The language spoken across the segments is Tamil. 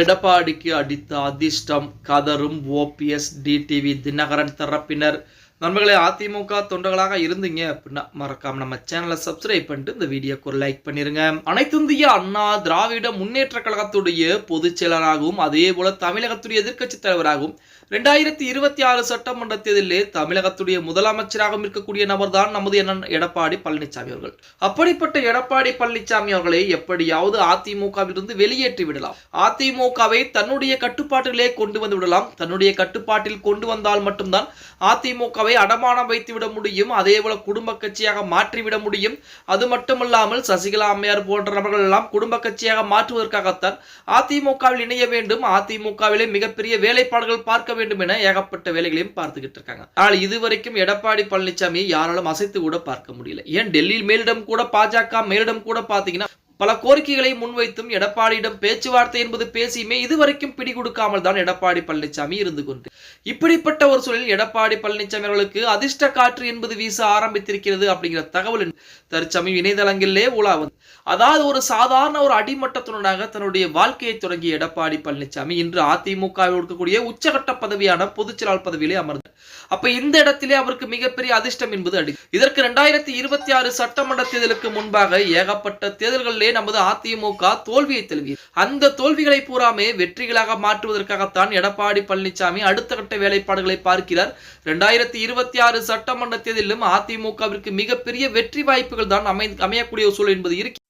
எடப்பாடிக்கு அடித்த அதிர்ஷ்டம் கதரும் ஓபிஎஸ் டிடிவி தினகரன் தரப்பினர். நண்பர்களே அதிமுக தொண்டர்களாக இருந்தீங்க அப்படின்னா மறக்காம நம்ம சேனலை சப்ஸ்கிரைப் பண்ணிட்டு இந்த வீடியோக்கு ஒரு லைக் பண்ணிருங்க. அனைத்திந்திய அண்ணா திராவிட முன்னேற்ற கழகத்துடைய பொதுச் செயலராகவும் அதே போல தமிழகத்துடைய எதிர்க்கட்சி தலைவராகவும் ரெண்டாயிரத்தி இருபத்தி ஆறு சட்டமன்ற தேர்தலிலே தமிழகத்துடைய முதலமைச்சராகவும் இருக்கக்கூடிய நபர் தான் நமது என்ன எடப்பாடி பழனிசாமி அவர்கள். அப்படிப்பட்ட எடப்பாடி பழனிசாமி அவர்களை எப்படியாவது அதிமுகவிலிருந்து வெளியேற்றி விடலாம். அதிமுகவை தன்னுடைய கட்டுப்பாட்டிலே கொண்டு வந்து விடலாம். தன்னுடைய கட்டுப்பாட்டில் கொண்டு வந்தால் மட்டும்தான் அதிமுகவை அடமானம் வைத்துவிட முடியும் அதே போல குடும்ப கட்சியாக மாற்றிவிட முடியும். அது மட்டுமல்லாமல் சசிகலா அம்மையார் போன்ற நபர்கள் எல்லாம் குடும்ப கட்சியாக மாற்றுவதற்காகத்தான் அதிமுகவில் இணைய வேண்டும். அதிமுகவிலே மிகப்பெரிய வேலைப்பாடுகள் பார்க்க வேண்டும் என ஏகப்பட்ட வேலைகளையும் பார்த்துக்கிட்டு இருக்காங்க. ஆனால் இதுவரைக்கும் எடப்பாடி பழனிசாமி யாராலும் அசைத்து கூட பார்க்க முடியல. ஏன் டெல்லியில் மேலிடம் கூட பாஜக மேலிடம் கூட பாத்தீங்கன்னா பல கோரிக்கைகளை முன்வைத்தும் எடப்பாடியிடம் பேச்சுவார்த்தை என்பது பேசியுமே இதுவரைக்கும் பிடி கொடுக்காமல் தான் எடப்பாடி பழனிசாமி இருந்து கொண்டு இப்படிப்பட்ட ஒரு சூழலில் எடப்பாடி பழனிசாமி அவர்களுக்கு அதிர்ஷ்ட காற்று என்பது வீச ஆரம்பித்திருக்கிறது அப்படிங்கிற தகவல் தற்சமயம் இணையதளங்களிலே உலாவது அதாவது ஒரு சாதாரண ஒரு அடிமட்டத்துடனாக தன்னுடைய வாழ்க்கையை தொடங்கிய எடப்பாடி பழனிசாமி இன்று அதிமுகவில் இருக்கக்கூடிய உச்சகட்ட பதவியான பொதுச்செயலாளர் பதவியிலே அமர்ந்தார். அப்ப இந்த இடத்திலே அவருக்கு மிகப்பெரிய அதிர்ஷ்டம் என்பது அடி இதற்கு இரண்டாயிரத்தி இருபத்தி ஆறு சட்டமன்ற தேர்தலுக்கு முன்பாக ஏகப்பட்ட தேர்தல்களிலே நமது அதிமுக தோல்வியை தெளிவியது அந்த தோல்விகளை பூராமே வெற்றிகளாக மாற்றுவதற்காகத்தான் எடப்பாடி பழனிசாமி அடுத்த கட்ட வேலைப்பாடுகளை பார்க்கிறார். இரண்டாயிரத்தி இருபத்தி ஆறு சட்டமன்ற தேர்தலிலும் அதிமுகவிற்கு மிகப்பெரிய வெற்றி வாய்ப்புகள் தான் அமை அமையக்கூடிய சூழல் என்பது இருக்கு.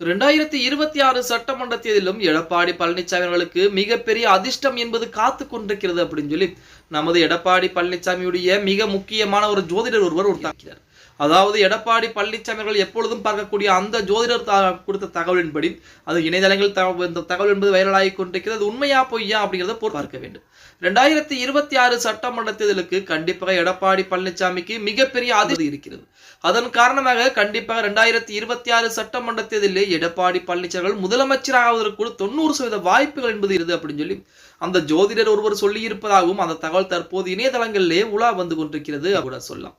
ரெண்டாயிரத்தி இருபத்தி ஆறு சட்டமன்ற தேர்தலிலும் எடப்பாடி பழனிசாமி அவர்களுக்கு மிகப்பெரிய அதிர்ஷ்டம் என்பது காத்து கொண்டிருக்கிறது அப்படின்னு சொல்லி நமது எடப்பாடி பழனிசாமியுடைய மிக முக்கியமான ஒரு ஜோதிடர் ஒருவர் உருத்தாக்கிறார் அதாவது எடப்பாடி பழனிசாமி அவர்கள் எப்பொழுதும் பார்க்கக்கூடிய அந்த ஜோதிடர் கொடுத்த தகவலின்படி அது இணையதளங்கள் இந்த தகவல் என்பது வைரலாகி கொண்டிருக்கிறது. உண்மையா பொய்யா அப்படிங்கிறத போட்டு பார்க்க வேண்டும். ரெண்டாயிரத்தி இருபத்தி ஆறு சட்டமன்ற தேர்தலுக்கு கண்டிப்பாக எடப்பாடி பழனிசாமிக்கு மிகப்பெரிய ஆதரவு இருக்கிறது. அதன் காரணமாக கண்டிப்பாக ரெண்டாயிரத்தி இருபத்தி ஆறு சட்டமன்ற தேர்தலில் எடப்பாடி பழனிசாமி அவர்கள் முதலமைச்சராவதற்கு தொண்ணூறு சதவீத வாய்ப்புகள் என்பது இருது அப்படின்னு சொல்லி அந்த ஜோதிடர் ஒருவர் சொல்லியிருப்பதாகவும் அந்த தகவல் தற்போது இணையதளங்களிலே உலா வந்து கொண்டிருக்கிறது கூட சொல்லலாம்.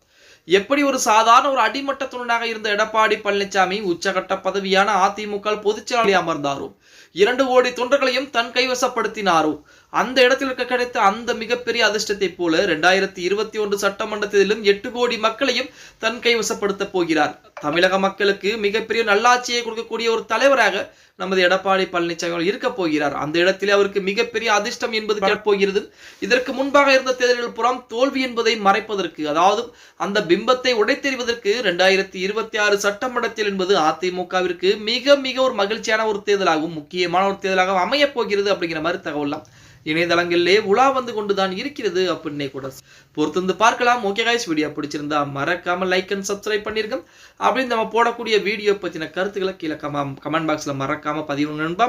எப்படி ஒரு சாதாரண ஒரு அடிமட்டத்துடனாக இருந்த எடப்பாடி பழனிசாமி உச்சகட்ட பதவியான அதிமுக பொதுச்செயலாளி அமர்ந்தாரோ? இரண்டு கோடி தொண்டர்களையும் தன் கைவசப்படுத்தினாரோ? அந்த இடத்தில் கிடைத்த அந்த மிகப்பெரிய அதிர்ஷ்டத்தை போல ரெண்டாயிரத்தி இருபத்தி ஒன்று சட்டமன்றத்திலும் எட்டு கோடி மக்களையும் தன் கைவசப்படுத்த போகிறார். தமிழக மக்களுக்கு மிகப்பெரிய நல்லாட்சியை கொடுக்கக்கூடிய ஒரு தலைவராக நமது எடப்பாடி பழனிசாமி அவர்கள் இருக்க போகிறார். அந்த இடத்திலே அவருக்கு மிகப்பெரிய அதிர்ஷ்டம் என்பது போகிறது இதற்கு முன்பாக இருந்த தேர்தல்கள் புறம் தோல்வி என்பதை மறைப்பதற்கு அதாவது அந்த பிம்பத்தை உடைத்தெறிவதற்கு ரெண்டாயிரத்தி இருபத்தி ஆறு சட்டமன்றத்தில் என்பது அதிமுகவிற்கு மிக மிக ஒரு மகிழ்ச்சியான ஒரு தேர்தலாகவும் முக்கியமான ஒரு தேர்தலாகவும் அமையப் போகிறது அப்படிங்கிற மாதிரி தகவலாம் இணையதளங்களிலே உலா வந்து கொண்டுதான் இருக்கிறது அப்படின்னே கூட பொறுத்திருந்து பார்க்கலாம். ஓகே காய்ஸ் வீடியோ பிடிச்சிருந்தா மறக்காம லைக் அண்ட் சப்ஸ்கிரைப் பண்ணிருங்க. அப்படின்னு நம்ம போடக்கூடிய வீடியோ பற்றின கருத்துக்களை கீழே கமெண்ட் பாக்ஸில் மறக்காமல் பதிவு நண்பா.